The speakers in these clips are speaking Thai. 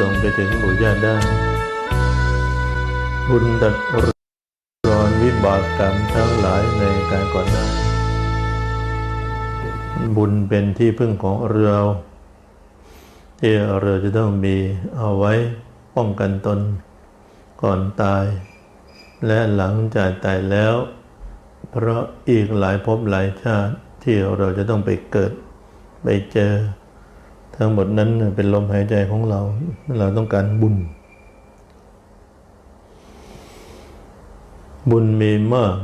ส่งไปถึงบุญญาติได้ บุญดัดรอนวิบากกรรมทั้งหลายในการก่อนหน้า บุญเป็นที่พึ่งของเราที่เราจะต้องมีเอาไว้ป้องกันตนก่อนตาย และหลังจากตายแล้ว เพราะอีกหลายภพหลายชาติที่เราจะต้องไปเกิด ไปเจอ ทั้งหมดนั้นเป็นลมหายใจของเรา เราต้องการบุญ บุญมีมาก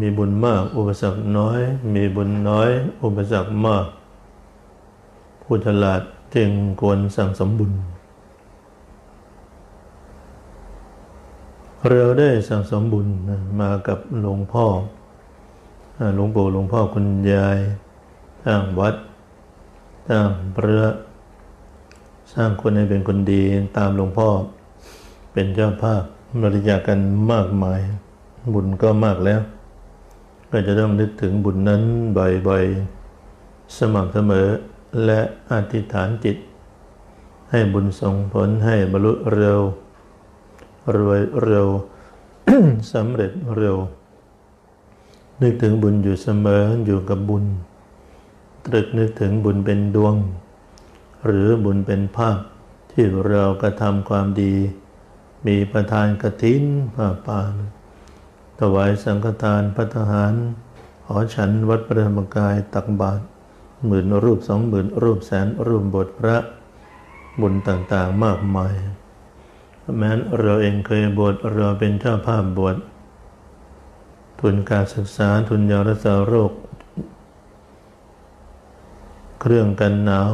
มีบุญมาก อุปสรรคน้อย มีบุญน้อย อุปสรรคมาก ผู้ฉลาดจึงควรสั่งสมบุญ เราได้สั่งสมบุญมากับหลวงพ่อหลวงปู่หลวงพ่อคุณยายสร้างวัด สร้างพระสร้างคนให้เป็นคนดีตามหลวงพ่อ เป็นเจ้าภาพบริจาคกันมากมาย บุญก็มากแล้ว ก็จะต้องนึกถึงบุญนั้นบ่อยๆสม่ำเสมอและอธิษฐานจิต ให้บุญส่งผลให้บรรลุเร็ว รวยเร็วสำเร็จเร็ว นึกถึงบุญอยู่เสมออยู่กับบุญ ตรึกนึกถึงบุญเป็นดวง หรือบุญเป็นภาพที่เรากระทำความดี มีประทานกฐินผ้าป่าถวายสังฆทานพัฒหารหอฉันวัดพระธรรมกายตักบาตรหมื่นรูปสองหมื่นรูปแสนรูปบทพระบุญต่างๆมากมาย แม้นเราเองเคยบวชเราเป็นเจ้าภาพบวชทุนการศึกษาทุนยารักษาโรค เครื่องกันหนาว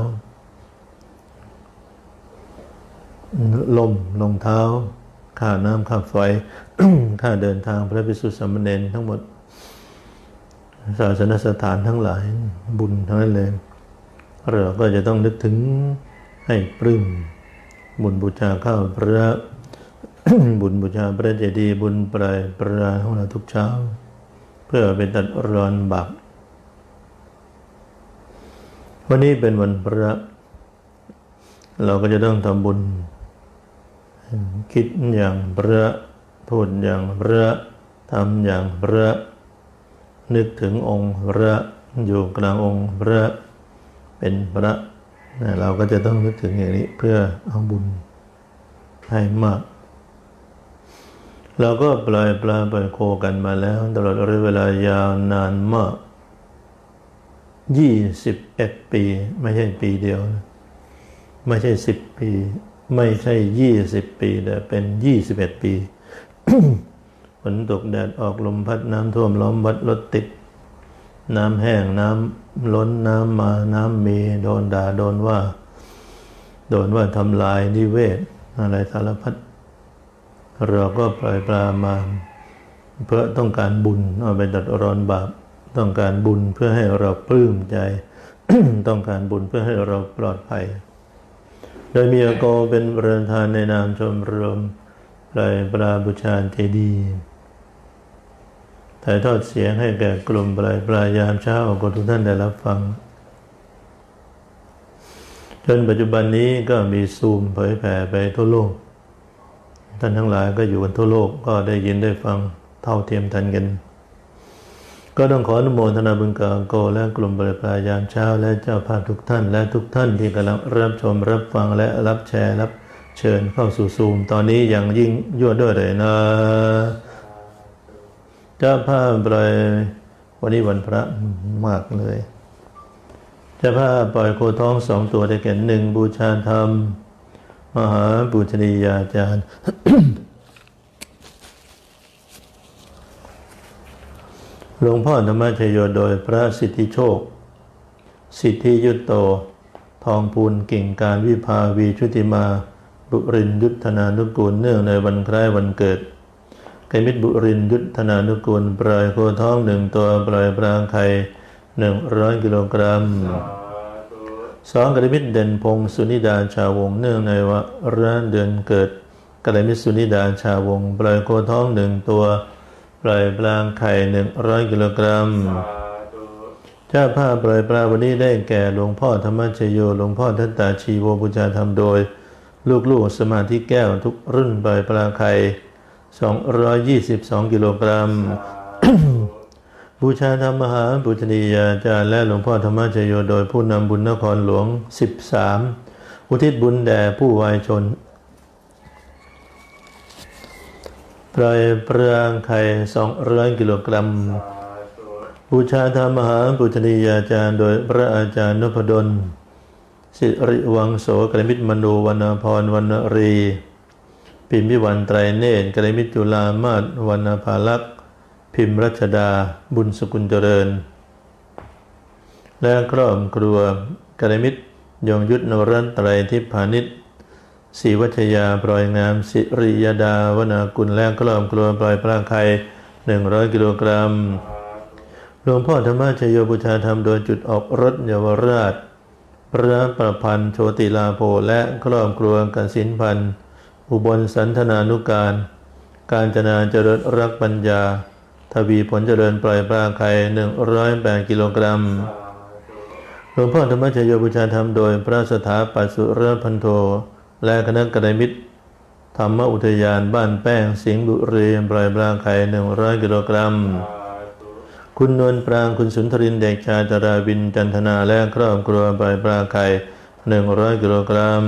ลมรองเท้าค่าน้ำค่าไฟค่าเดินทางพระภิกษุสามเณรทั้งหมด ศาสนสถานทั้งหลายบุญทั้งนั้นเลยเราก็จะต้องนึกถึงให้ปลื้มบุญบูชาข้าวพระบุญบูชาพระเจดีย์บุญปลายประของเราทุกเช้า เพื่อเป็นตัดรอนบาป วันนี้เป็นวันพระ เราก็จะต้องทำบุญ คิดอย่างพระพูดอย่างพระทำอย่างพระ นึกถึงองค์พระอยู่กลางองค์พระเป็นพระเราก็จะต้องนึกถึงอย่างนี้เพื่อเอาบุญให้มาก เราก็ปล่อยปลาปล่อยโคกันมาแล้ว ตลอดระยะเวลายาวนานมาก ยี่สิบเอ็ดปี ไม่ใช่ปีเดียว ไม่ใช่สิบปี ไม่ใช่ยี่สิบปีแต่เป็นยี่สิบเอ็ดปีฝนตกแดดออกลมพัดน้ำท่วมล้อมวัดรถติด น้ำแห้งน้ำล้นน้ำมาน้ำมีโดนด่าโดนว่า โดนว่าทำลายนิเวศ อะไรสารพัดเราก็ปล่อยปลามา เพื่อต้องการบุญเอาไปดัดรอนบาป ต้องการบุญเพื่อให้เราปลื้มใจ ต้องการบุญเพื่อให้เราปลอดภัย โดยมีอโกเป็นประธานในนามชมรมปล่อยปลาบูชาเจดีถ่ายทอดเสียงให้แก่กลุ่มปลายปลายยามเช้าก็ทุกท่านได้รับฟัง จนปัจจุบันนี้ก็มีซูมเผยแผ่ไปทั่วโลก ท่านทั้งหลายก็อยู่กันทั่วโลกก็ได้ยินได้ฟังเท่าเทียมทันกัน ก็ต้องขออนุโมทนาบุญกับโกและกลุ่มบริปรายามเช้า และเจ้าภาพทุกท่าน และทุกท่านที่กำลังรับชมรับฟังและรับแชร์รับเชิญเข้าสู่ซูม ตอนนี้อย่างยิ่งยั่วด้วยเลยนะเจ้าภาพปล่อยวันนี้วันพระมากเลยเจ้าภาพปล่อยโคท้องสองตัวได้แก่หนึ่งบูชาธรรม มหาปุชนียาจารย์ หลวงพ่อธรรมชโยโดยพระสิทธิโชค สิทธิยุตโต ทองพูนกิ่งการวิภาวีชุติมา บุรินยุทธนานุกูลเนื่องในวันคล้ายวันเกิดไกรมิตรบุรินยุทธนานุกูลปลายโคท้องหนึ่งตัวปลายปรางไข่หนึ่งร้อยกิโลกรัมสองกระมิตรเด่นพงศ์สุนิดาชาวงเนื่องในวาระเดือนเกิดกระมิตรสุนิดาชาวงปล่อยโคท้องหนึ่งตัว ปล่อยปลางไข่หนึ่งร้อยกิโลกรัม เจ้าภาพปล่อยปลาวันนี้ได้แก่หลวงพ่อธรรมชโย หลวงพ่อทัตตาชีโวบูชาธรรมโดย ลูกๆสมาธิแก้วทุกรุ่นปล่อยปลาไข่222 กิโลกรัม บูชาธรรมมหาปุชนียาจารย์และหลวงพ่อธรรมชโย โดยผู้นำบุญนครหลวง 13 อุทิศบุญแด่ผู้วายชน ปล่อยปลาไข่200กิโลกรัมบูชาธรรมมหาปุชนียาจารย์ โดยพระอาจารย์นพดล สิริวังโสกรมิตรมนูวรรณพรวรรณรีพิมพิวันไตรเนตรกรมิตรจุลามาศวรรณภาลักษ์พิมพ์รัชดาบุญสกุลเจริญ และครอบครัวกรมิตรยงยุทธนวรัตน์ไตรทิพาณิชย์ ศรีวัชยาปล่อยงามสิริยดาวนากุลและครอบครัวปล่อยปลาไข่100กิโลกรัมหลวงพ่อธรรมชโยบูชาธรรมโดยจุดออกรถเยาวราช พระประพันธ์โชติลาโภและครอบครัวกันสินพันธ์อุบลสันธนานุการ การจนาเจริญรักปัญญา ทวีผลเจริญปล่อยปลาไข่108กิโลกรัมหลวงพ่อธรรมชโยบูชาธรรมโดยพระสถาปัสุรพันโท และคณะกระไดมิตรธรรมอุทยานบ้านแป้งสิงห์บุรีปล่อยปลาไข่100กิโลกรัม คุณนวลปรางคุณสุนทรินเด็กชายจราวินจันทนาและครอบครัวปล่อยปลาไข่100กิโลกรัม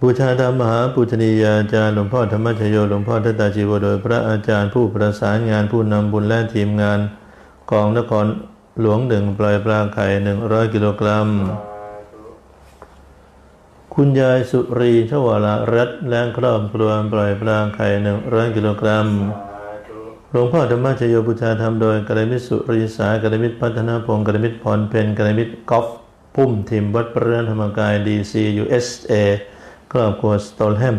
บูชาธรรมมหาปุชนียาจารย์หลวงพ่อธรรมชโยหลวงพ่อทัตตาชีวโดยพระอาจารย์ผู้ประสานงานผู้นำบุญและทีมงานกองนครหลวงหนึ่งปล่อยปลาไข่100กิโลกรัม คุณยายสุรีชวรารัตและครอบครัวปล่อยปลาไข่100กิโลกรัมหลวงพ่อธรรมชโยบูชาธรรมโดยกระมิตรสุริสากระมิตรพัฒนาพงศ์กระมิตรพรเพนกระมิตรกอล์ฟพุ่มทีมวัดพระธรรมกายดีซียูเอสเอครอบครัวสโตลแฮม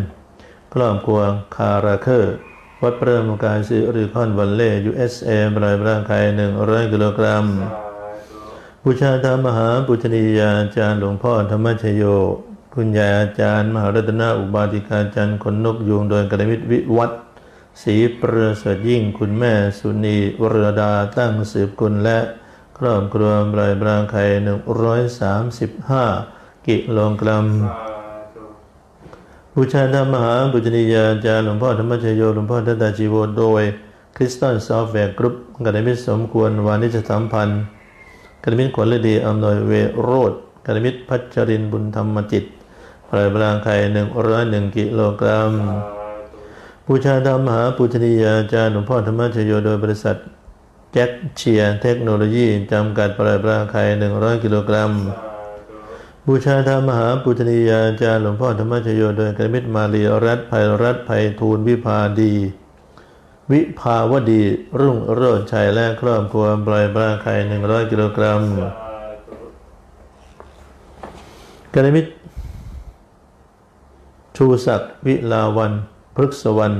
ครอบครัวคาราเคอร์ วัดพระธรรมกายซีริคอนวันเล่ยูเอสเอบรายร่างกายหนึ่งร้อยกิโลกรัมบูชาธรรมมหาปุชนียาจารย์หลวงพ่อธรรมชโย คุณยายอาจารย์ มหารัตนาอุบาติกาจารย์คนนกยูงโดยกระมิตรวิวัฒศรีประเสริฐยิ่งคุณแม่สุนีวรดาตั้งสืบกุลและครอบครัวบรายบรางไข่หนึ่งร้อยสามสิบห้ากิโลกรัมบูชาธรรมมหาบุญนียาจารย์หลวงพ่อธรรมชโยหลวงพ่อทัตตาจีโวโดยคริสตัลซอฟต์แวร์กรุ๊ปกระมิตรสมควรวานิชสัมพันธ์กระมิตรขวัญฤดีอำนวยเวโรธกระมิตรพัชรินบุญธรรมจิต ปล่อยบรางไข่หนึ่งร้อยหนึ่งกิโลกรัมบูชาธรรมมหาปุชนียาจารย์หลวงพ่อธรรมชโยโดยบริษัทแจ็คเชียร์เทคโนโลยี จำกัดปล่อยปลาไข่100กิโลกรัมบูชาธรรมมหาปุชนียาจารย์หลวงพ่อธรรมชโยโดยกระมิตรมาลีรัตภัยรัตภัยทูลวิภาดี วิภาวดี รุ่งโรจน์ชัยและครอบครัวปล่อยปลาไข่100กิโลกรัมกระมิตร ชูศักดิ์วิลาวันพฤกษวรรณ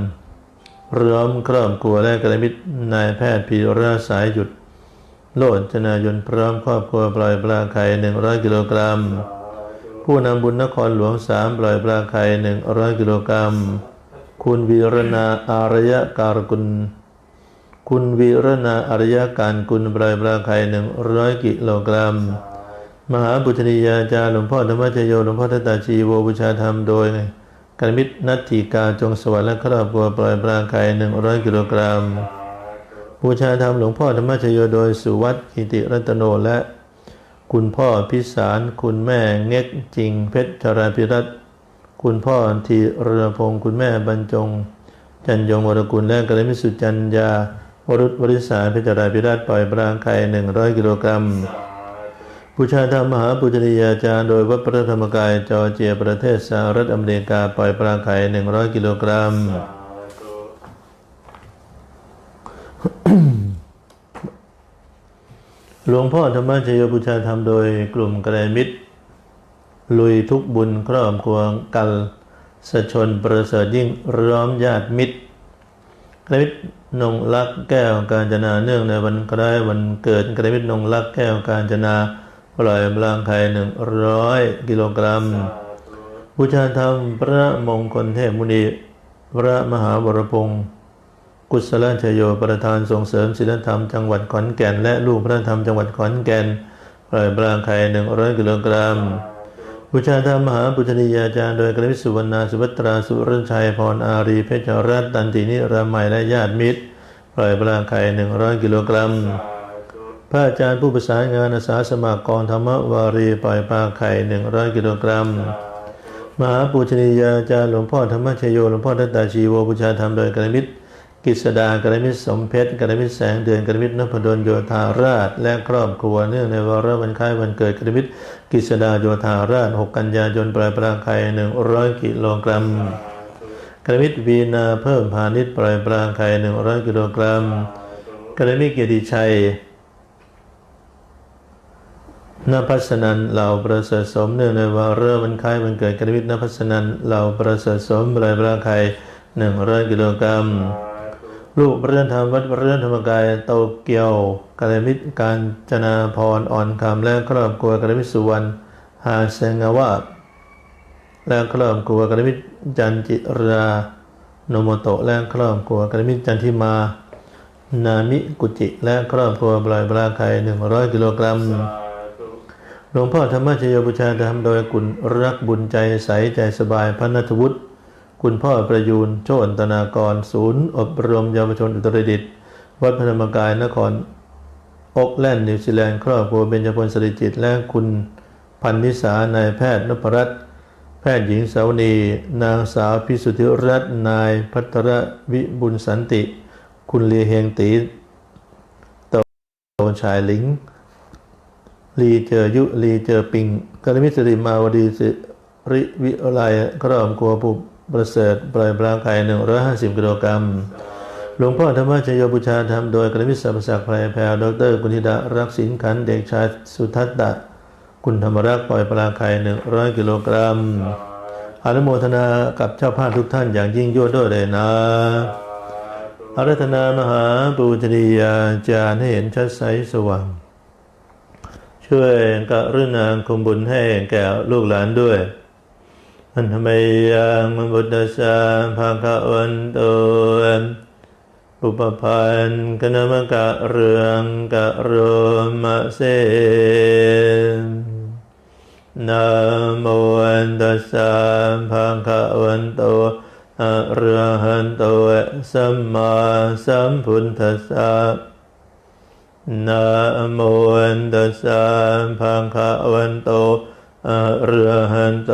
เร้อมครอบครัวและกระมิตรนายแพทย์พีราสายหยุด โลดจนายนพร้อมครอบครัวปล่อยปลาไข่100กิโลกรัม ผู้นำบุญนครหลวงสามปล่อยปลาไข่100กิโลกรัม คุณวีรนาอารยการกุล คุณวีรนาอารยการกุลปล่อยปลาไข่100กิโลกรัม มหาบุชนียาจารย์หลวงพ่อธรรมชโยหลวงพ่อทัตตาชีโวบูชาธรรมโดย กันมิตรนัตถิกาจงสวรรค์และครอบครัวปล่อยปลาไข่100กิโลกรัมบูชาธรรมหลวงพ่อธรรมชโยโดยสุวัตกิติรัตโนและ คุณพ่อพิสาร คุณแม่เง็กจริงเพชรชราพิรัตคุณพ่อทีเรือพงศ์คุณแม่บรรจง จันยงวรกุลและกระมิตรสุจัญญาวรุษวริษาเพชรราพิรัตปล่อยปลาไข่100กิโลกรัม บูชาธรรมมหาปุจริยาจารย์โดยวัดพระธรรมกายจอเจียประเทศสหรัฐอเมริกา ปล่อยปลาไข่100กิโลกรัม หลวงพ่อธรรมชโยบูชาธรรมโดยกลุ่มกระไดมิตร ลุยทุกบุญครอบครัวกัลสชนประเสริฐยิ่งร้อมญาติมิตรกระมิตรนงลักแก้วการจนาเนื่องในวันคล้ายวันเกิดกระมิตรนงลักแก้วการจนา ปล่อยพลังไข่หนึ่งร้อยกิโลกรัมบูชาธรรมพระมงคลเทพมุนีพระมหาวรพงศ์กุศลชโยประธานส่งเสริมศีลธรรมจังหวัดขอนแก่น และลูกพระธรรมจังหวัดขอนแก่นปล่อยปลางไข่หนึ่งร้อยกิโลกรัมบูชาธรรมมหาปุชนียาจารย์โดยกระวิสุวรรณาสุภัตราสุรชัยพรอารีเพชรรัตน์ตันตินิรามัยและญาติมิตรปล่อยปลางไข่หนึ่งร้อยกิโลกรัม พระอาจารย์ผู้ประสานงานอาสาสมัครกองธรรมวารีปล่อยปลาไข่หนึ่งร้อยกิโลกรัม มหาปูชนียาจารย์หลวงพ่อธรรมชโยหลวงพ่อทัตตาชีโวบูชาธรรมโดยกรมิตรกิษดากรมิตรสมเพชรกรมิตรแสงเดือนกรมิตรนพดลโยธาราช และครอบครัวเนื่องในวาระวันคล้ายวันเกิดกรมิตรกิษดาโยธาราช 6 กันยายนปลายปลาไข่หนึ่งร้อยกิโลกรัม กรมิตรวีนาเพิ่มพาณิชย์ปล่อยปลาไข่หนึ่งร้อยกิโลกรัม กรมิตรเกียรติชัย นภัสนันเหล่าประเสริฐสมเนื่องในวาระวันคล้ายวันเกิดกรวิทนภัสนันเหล่าประเสริฐสมบรายปราไข่หนึ่งร้อยกิโลกรัมลูกพระเรือนธรรมวัดพระเรือนธรรมกายโตเกียวกรมิตรการจนาพรอ่อนคำและครอบครัวกรมิตรสุวรรณหาเซงาวาและครอบครัวกรมิตรจันจิราโนโมโตะและครอบครัวกรมิตรจันทิมา นามิกุจิ และครอบครัวบรายปราไข่หนึ่งร้อยกิโลกรัม หลวงพ่อธรรมชโยบูชาธรรมโดยคุณรักบุญใจใสใจสบายพระนัทวุฒิคุณพ่อประยูนโชตนากร ศูนย์ อบรมเยาวชนอุตรดิตถ์วัดพระธรรมกายนครอกแลนด์นิวซีแลนด์ครอบครัวเบญจพลสริจิต และคุณพันนิสานายแพทย์นพรัตน์แพทย์หญิงสาวนี นางสาวพิสุทธิรัตน์นายพัทรวิบุญสันติ คุณเลียเฮงตีโตชายหลิง ลีเจอยุลีเจอปิงกรมิสริมาวดีสิริวิไลครอบครัวผู้ประเสริฐปล่อยปลาไข่หนึ่งร้อยห้าสิบกิโลกรัมหลวงพ่อธรรมชโยบูชาธรรมโดยกรมิตรสัพศักดิ์ไพรแพรดรกุณิดารักษินขันเด็กชายสุทัตตะคุณธรรมรักปล่อยปลาไข่หนึ่งร้อยกิโลกรัมอนุโมทนากับเจ้าภาพทุกท่านอย่างยิ่งยวดด้วยเลยนะอารัธนามหาปูชนียาจารย์ให้เห็นชัดใสสว่าง ช่วยกรุณาคุมบุญให้แก่ลูกหลานด้วยอันทำไมยังมบุตตสาภาคะวันโตอุปพันธ์กนมกะเรืองกะโรมะเสนะโมตัสสะภะคะวันโตอะระหันโตสัมมาสัมพุทธัสสะ นะโมตัสสะภะคะวันโตอะระหันโต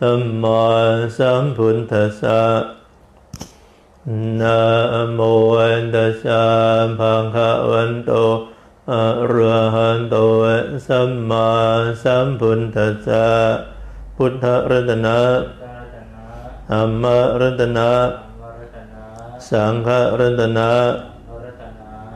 สัมมาสัมพุทธัสสะนะโมตัสสะภะคะวันโตอะระหันโตสัมมาสัมพุทธัสสะพุทธรัตนะรัตนะธัมมรัตนะธรรมรัตนะ สังฆะรัตนะ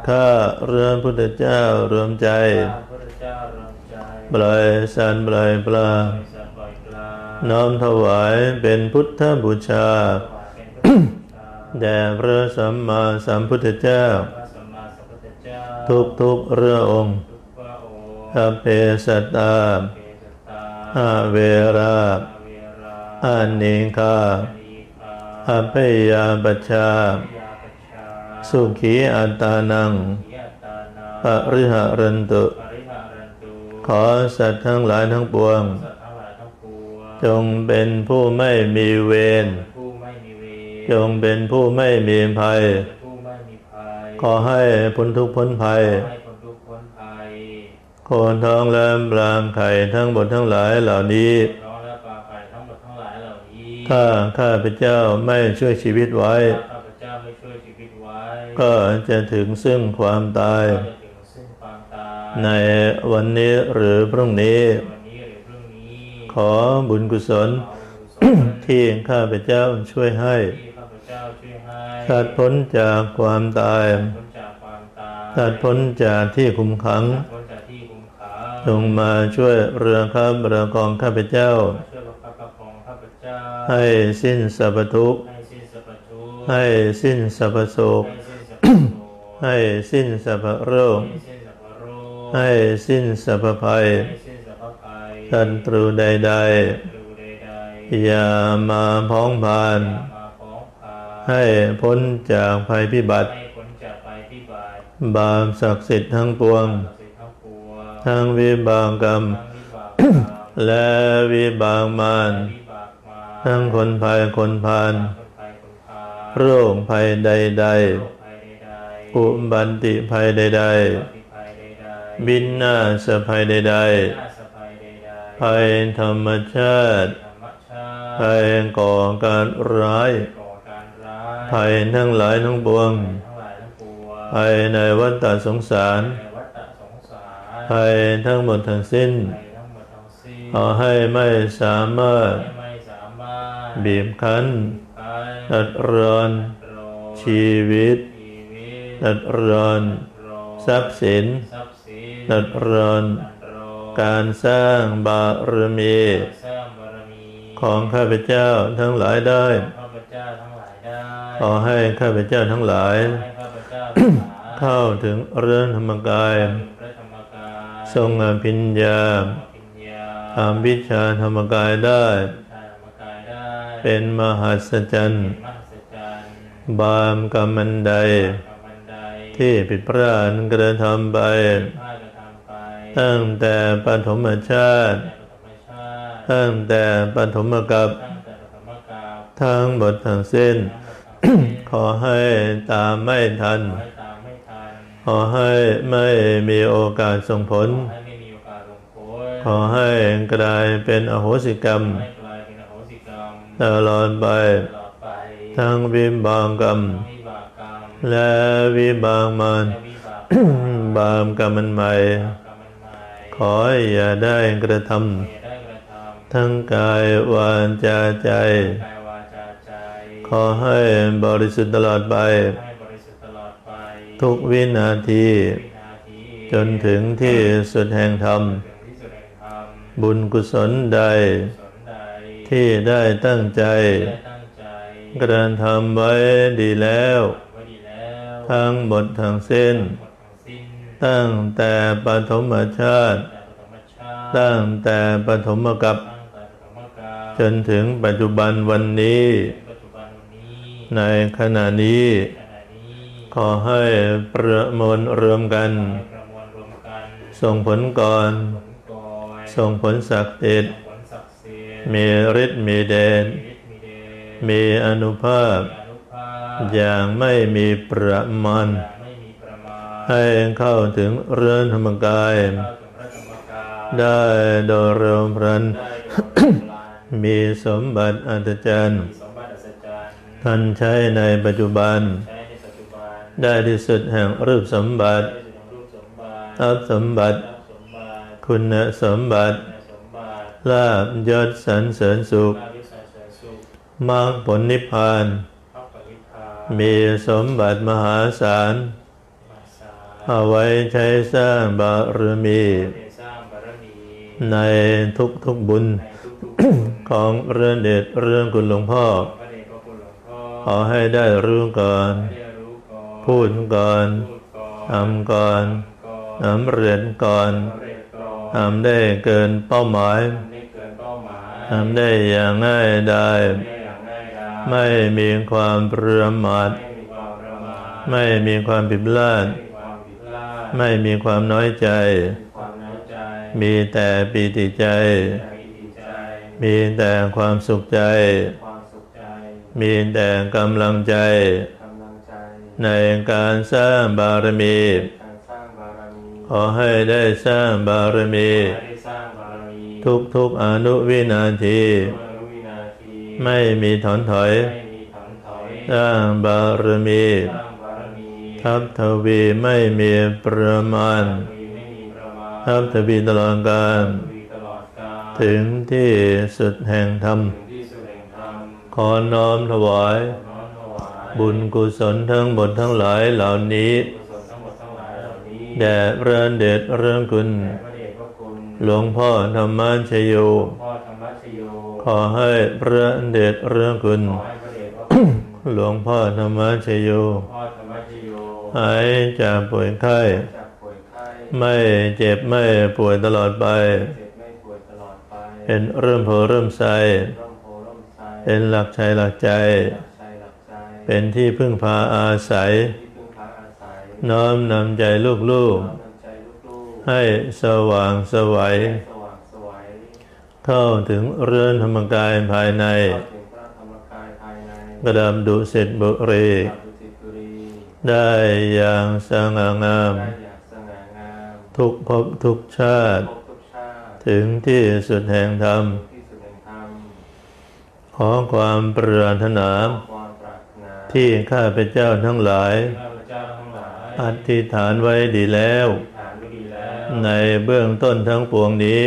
ข้าเรือนพุทธเจ้ารวมใจข้าพระเจ้ารำใจปล่อยสันปล่อยปลาสัตว์ปล่อยปลา น้อมถวายเป็นพุทธบูชาถวายเป็นพระบูชาแด่พระสัมมาสัมพุทธเจ้าพระสัมมาสัมพุทธเจ้า ทุกทุกๆเรือองค์ทุกพระองค์อาเพสัตตาเกสตาอาเวราอาเวราอานิงคานีคาอาเพยาปัชชายาปชา สุขีอัตตานังยาตานาปริหารันตุปริหารันตุ ขอสัตว์ทั้งหลายทั้งปวงสัตว์ทั้งหลายทั้งปวง จงเป็นผู้ไม่มีเวรผู้ไม่มีเวรจงเป็นผู้ไม่มีภัยผู้ไม่มีภัย ขอให้พ้นทุกข์พ้นภัยให้คนทุกข์พ้นภัย โคนท้องและปลางไข่ทั้งหมดทั้งหลายเหล่านี้ร้องและปลาไข่ทั้งหมดทั้งหลายเหล่านี้ ถ้าข้าพเจ้าไม่ช่วยชีวิตไว้ ก็จะถึงซึ่งความตายก็จะถึงซึ่งความตาย ในวันนี้หรือพรุ่งนี้ในวันนี้หรือพรุ่งนี้ขอบุญกุศลขอบุญกุศลที่ข้าพเจ้าช่วยให้ที่ข้าพเจ้าช่วยให้ สัตว์พ้นจากความตายพ้นจากความตายสัตว์พ้นจากที่คุมขังพ้นจากที่คุมขัง จงมาช่วยเรือข้ามเรือกองข้าพเจ้าช่วยประคับประคองข้าพเจ้า ให้สิ้นสรรพทุกข์ให้สิ้นสัพพทุกข์ให้สิ้นสรรพโศกใให้สิ้นสรรพโรค ให้สิ้นสัพพโรคให้สิ้นสรรพภัยให้สิ้นสรรพภัยศัตรูใดดูใดๆอย่ามาพ้องพานๆมาฟ้องพาให้พ้นจากภัยพิบัติให้พ้นจากภัยพิบัติ บาปศักดิ์สิทธิ์ทั้งปวงศักดิ์สิทธิ์ทั้งปวงทั้งวิบากกรรมทั้งวิบากกรรม และวิบากมารวิบากมาทั้งคนภัยคนพาลคนภัยคนพาโรคภัยใดโรคภัยใดๆๆ อุบัติภัยใดอุบัติภัยใดๆๆบินนาสภัยใดหน้าสภัยใดๆๆภัยธรรมชาติธรรมชาติภัยก่อการร้ายก่อการร้าย ภัยทั้งหลายทั้งปวงทั้งหลายทั้งปวงภัยในวัฏฏสงสารในวัฏฏสงสารภัยทั้งหมดทั้งสิ้นภัยทั้งหมดทั้งสิ้น ขอให้ไม่สามารถให้ไม่สามารถบีบคั้นภัยตัดรอนโรคชีวิตชีวิ ตตัดรอนโรคทรัพย์สินทรัพย์สินตัดรอนโรคการสร้างบารมีสร้างบารมีของข้าพเจ้าทั้งหลายได้ข้าพเจ้าทั้งหลายได้ ขอให้ข้าพเจ้าทั้งหลายให้ข้าพเจ้าทั้งหลายเข้าถึงเรื่องธรรมกายถึงพระธรรมกายทรงอภิญญาปัญญาทำวิชาธรรมกายได้ธรรมกายได้ เป็นมหัศจรรย์มหัศจรรย์บามกรรมันใดกับบันได ที่ผิดพลาดกระทำไปพลารไปตั้งแต่ปฐมชาติแต่ปฐมชาติ ตั้งแต่ปฐมกัปตั้งแต่ปฐมกาลทั้งหมดทั้งสิ้นทั้งหมดทั้งสิ้น ขอให้ตามไม่ทัน ขอให้ไม่มีโอกาสส่งผล ขอให้กลายเป็นอโหสิกรรมให้กลาโหสิกรรมตลอดไป ทั้งวิมทั้งวิบากกรรม และวิบากมารและวิบากกรรมบามกรรมันใหม่กรรมมันใหม่ ขออย่าได้กระทอย่าได้กระทำำทั้งกายวาจาใจกายวาจาใจ ขอให้บริสุทธิ์ตลอดไปให้บริสุทธิ์ตลอดไปทุกวินาทีวินาทีจนถึงที่สุดแห่งธรรมถึงที่สุดแห่งธรรม บุญกุศลใดสนใดที่ได้ตั้งใจได้ตั้งใจ กระทำไว้ดีแล้วไว้ดีแล้ว ทั้งหมดทั้งสิ้นหมดทั้งสิ้น ตั้งแต่ปฐมชาติแต่ปฐมชาติตั้งแต่ปฐมกัปตั้งแต่ปฐมกาลจนถึงปัจจุบันวันนี้ปัจจุบันวันนี้ ในขณะนี้ขณะนี้ขอให้ประมวลรวมกันให้ประมวลรวมกัน ส่งผลก่อนผลก่อยส่งผลศักดิ์สิทธิ์ผลศักดิ์สิทธิ์มีฤทธิ์มีเดชมีฤทธิ์มีเดชมีอนุภาพมี อนุภาพอย่างไม่มีประมาณอย่างไม่มีประมาณให้เข้าถึงเรือนธรรมกายเข้าถึงพระธรรมกายได้โดยเร็วพลันได้โดยพลัน มีสมบัติอัศจรรย์มีสมบัติอัศจรรย์ท่านใช้ในปัจจุบันใช้ในปัจจุบัน ได้ที่สุดแห่งรูปสมบัติได้ถึงรูปสมบัติทรัพย์สมบัติทรัพย์สมบัติคุณสมบัติ คุณสมบัติ ลาบยศสรรเสริญสุขลาภยศสรรเสริญสุขมรรคผลนิพพานพระปฏิภาณ มีสมบัติมหาศาลมาสาเอาไว้ใช้สร้างบารมีเดชสร้างบารมีในทุกทุกๆบุญในทุกๆบุญ ของเรื่องเด็ดเรื่องคุณหลวงพ่อพระเดชพระคุณหลวงพ่อขอให้ได้รู้ก่อนให้ได้รู้ก่อน พูดก่อนพูดก่อนทำก่อนก่อนสำเร็จก่อนสำเร็จก่อนทำได้เกินเป้าหมายทำได้เกินเป้าหมายทำได้อย่างง่ายได้ไม่อย่างง่ายดาย ไม่มีความประมาทไม่มีความประมาทไม่มีความผิดพลาด ไม่มีความผิดพลาดไม่มีความน้อยใจไม่มีความน้อยใจ มีแต่ปีติใจใจดีใจมีแต่ความสุขใจความสุขใจ มีแต่กำลังใจกำลังใจในการสร้างบารมีการสร้างบารมีขอให้ได้สร้างบารมี ขอให้ได้สร้างบารมี ทุกทุกๆอนุวินาทีทุกวินาที ไม่มีถอนถอยไม่มีถอนถอยสร้างบารมีสร้างบารมีทับทวีไม่มีประมาณมีไม่มีประมาณทับทวีตลอดกาลมีตลอดกาลถึงที่สุดแห่งธรรมถึงที่สุดแห่งธรรม ขอน้อมถวายน้อมถวายบุญกุศลทั้งหมดทั้งหลายเหล่านี้กุศลทั้งหมดทั้งหลายเหล่านี้ แด่พระเดชเรื่องคุณแด่พระเดชพระคุณหลวงพ่อธรรมชโย พ่อธรรมชโยขอให้พระเดชเรื่องคุณขอให้พระเดชพระคุณหลวงพ่อธรรมชโยพ่อธรรมชโยหายจากป่วยไข้จากป่วยไข้ไม่เจ็บไม่ป่วยตลอดไปเจ็บไม่ป่วยตลอดไป เป็นเริ่มโพเริ่มใสร่มโพร่มไทรเป็นหลักชัยหลักใจหลักใจหลักใจ เป็นที่พึ่งพาอาศัยที่พึ่งพาอาศัยน้อมนำใจลูกน้อมนำใจลูกๆให้สว่างสวัย ๆให้สว่างสวัย เข้าถึงเรือนธรรมกายภายในกระดำดุสิตบุรีกับดุสิตบุรีได้อย่างสง่างาม ทุกภพทุกชาติ ถึงที่สุดแห่งธรรม ขอความปรารถนา ที่ข้าพเจ้าทั้งหลายข้าพเจ้าทั้งหลายอธิษฐานไว้ดีแล้ว ในเบื้องต้นทั้งปวงนี้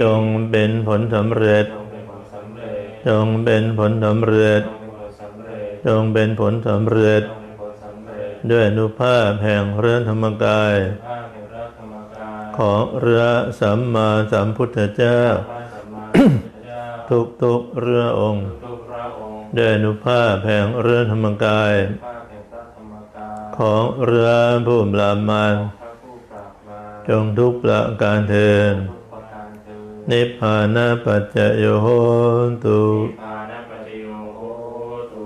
จงเป็นผลสำเร็จจงเป็นผลสำเร็จจงเป็นผลสำเร็จจงเป็นผลสำเร็จ จงเป็นผลสำเร็จ จงเป็นผลสำเร็จ ด้วยอนุภาพแห่งเรือนธรรมกายข้าแห่งพระธรรมกายของเรือสัมมาสัมพุทธเจ้าพระสัมมาสัมพุทธเจ้าทุกทุกๆเรือองค์ทุกๆพระองค์ด้วยอนุภาพแห่งเรือนธรรมกายข้าแห่งพระธรรมกายของเรือผู้ปราบมารพระผู้ปราบมารจงทุกประการเทิน นิพพานาปัจจโยโหตุนิพพานะปัจจโยโหตุ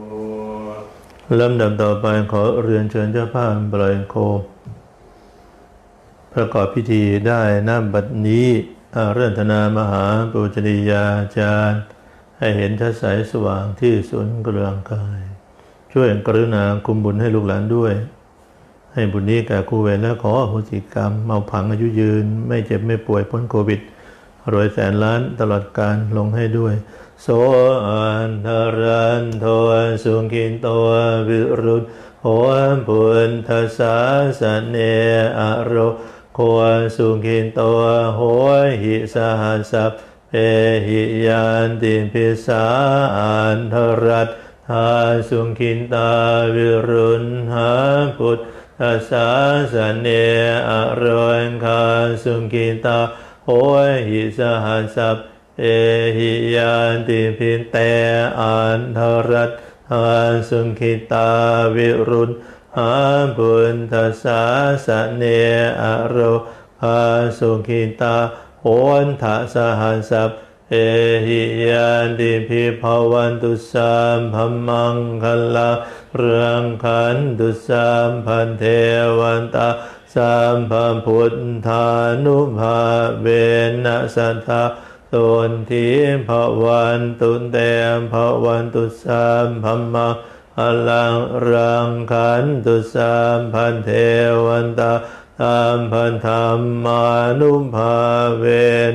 ลำดับต่อไปขอเรียนเชิญเจ้าภาพปล่อยโคม ประกอบพิธีได้น้ำบัดนี้อาเรนธนามหาปุจริยาจารย์ ให้เห็นชัดใสสว่างที่ศูนย์กลางกาย ช่วยกรุณาคุมบุญให้ลูกหลานด้วย ให้บุญนี้แก่ครูเวรและขออโหสิกรรม เมาผังอายุยืน ไม่เจ็บไม่ป่วยพ้นโควิด รวยแสนล้านตลอดการลงให้ด้วย โสอันทรันโทสุขินโตวิรุณโหปุณทสาสเนอโรโคสุขินโตโหหิสหัสะเปหิยันติพิสาอันทรัตทาสุขินตาวิรุณหาพุทธสาสเนอโรคาสุขินตา โหหิสหัสสะเอหิยันติพินเตอันทรัตหาสุขิตาวิรุณหาบุญทสาสเนอโรหาสุขิตาโหนทสหัสสะเอหิยันติพิภวันตุสามพมมังคลาเรื่องขันตุสามพันเทวันตา สัมภพุทธานุภาเวนะสัทาตุนทีภวันตุเตมภวันตุสัมพัมมาอลังรังขันตุสัมพันเทวันตาสัมพันธรรมานุภาเว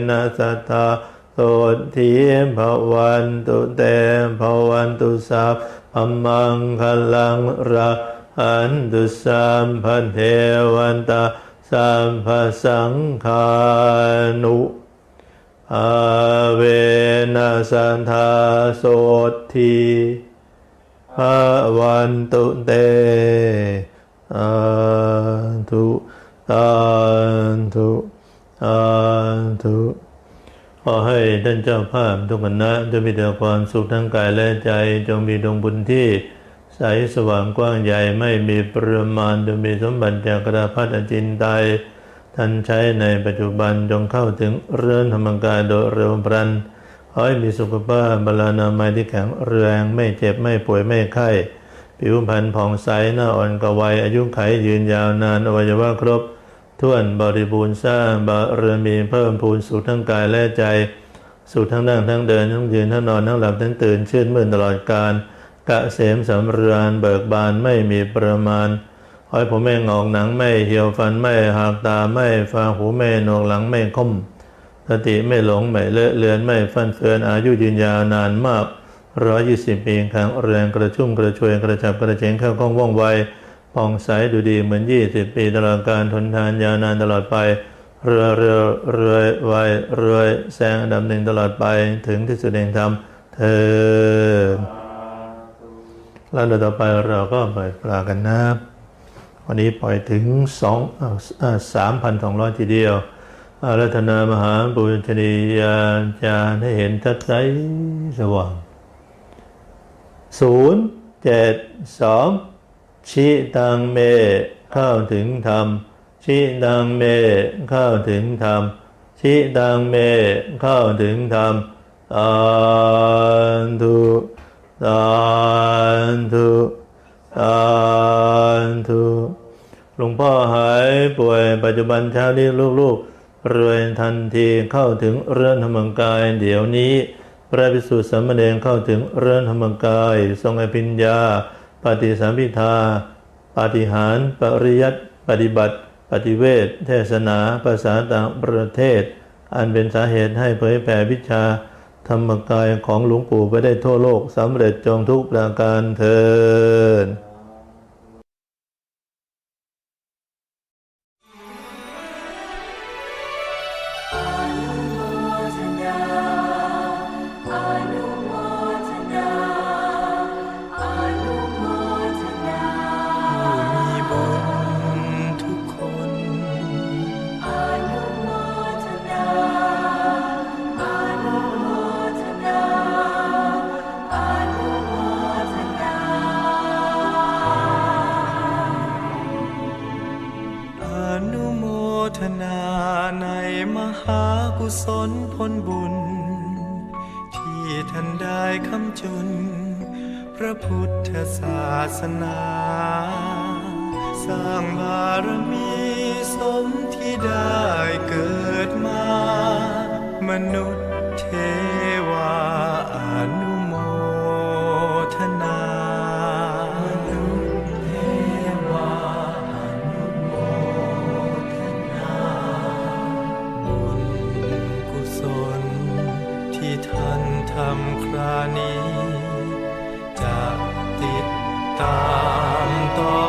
นะสัทาตนทีภวันตุเตมภวันตุสัมพัมมังคลังรัง อันตุสัมพันเทวันตาสัมภสังคานุอาเวนัสันทาโสทีภาวันตุเตอันทุอันทุอันทุขอให้ท่านเจ้าภาพทุกคณะจงมีแต่ความสุขทั้งกายและใจ จงมีดวงบุญที่ ใสสว่างกว้างใหญ่ไม่มีประมาณจะมีสมบัติจากกระพัดอจินไตท่านใช้ในปัจจุบันจงเข้าถึงเรือนธรรมกายโดยเร็วพลันขอให้มีสุขภาพบาลานามัยที่แข็งแรงไม่เจ็บไม่ป่วยไม่ไข้ผิวพรรณผ่องใสหน้าอ่อนกวัยอายุไขยืนยาวนานอวัยวะครบถ้วนบริบูรณ์สร้างบารมีเพิ่มพูนสุขทั้งกายและใจสุขทั้งนั่งทั้งเดินทั้งยืนทั้งนอนทั้งหลับทั้งตื่นชื่นมื่นตลอดกาล กะเสมสำราญเบิกบานไม่มีประมาณขอให้ผมไม่งอกหนังไม่เหี่ยวฟันไม่หักตาไม่ฟางหูไม่หนวกหลังไม่คมสติไม่หลงไม่เลอะเลือนไม่ฟันเฟือนอายุยืนยาวนานมากร้อยยี่สิบปีแข็งแรงกระชุ่มกระชวยกระจับกระเจงเข้าก้องว่องไวผ่องใสดูดีเหมือนยี่สิบปีตลอดการทนทานยาวนานตลอดไป เรือเรือเรือไวเรือแสงดับหนึ่งตลอดไปถึงที่สุดแห่งธรรมเธอ แล้วเดี๋ยวต่อไปเราก็ปล่อยปลากันนะวันนี้ปล่อยถึงสองสามพันสองร้อยทีเดียวอารัธนามหาบุญชนียาจารย์ให้เห็นทัดใสสว่างศูนย์เจ็ดสองชิตังเมเข้าถึงธรรมชิตังเมเข้าถึงธรรมชิตังเมเข้าถึงธรรมสาธุ สาธุสาธุหลวงพ่อหายป่วยปัจจุบันเช้านี้ลูกๆรวยทันทีเข้าถึงเรือนธรรมกาย เดี๋ยวนี้ พระภิกษุสามเณรเข้าถึงเรือนธรรมกาย ทรงอภิญญา ปฏิสัมพิทาปฏิหาร ปริยัติปฏิบัติ ปฏิเวทเทศนา ภาษาต่างประเทศ อันเป็นสาเหตุให้เผยแผ่วิชา ธรรมกายของหลวงปู่ไปได้ทั่วโลกสำเร็จจงทุกประการเทิน มหากุศลผลบุญ ที่ท่านได้คำจุน พระพุทธศาสนา สร้างบารมีสมที่ได้เกิดมา มนุษย์เทวา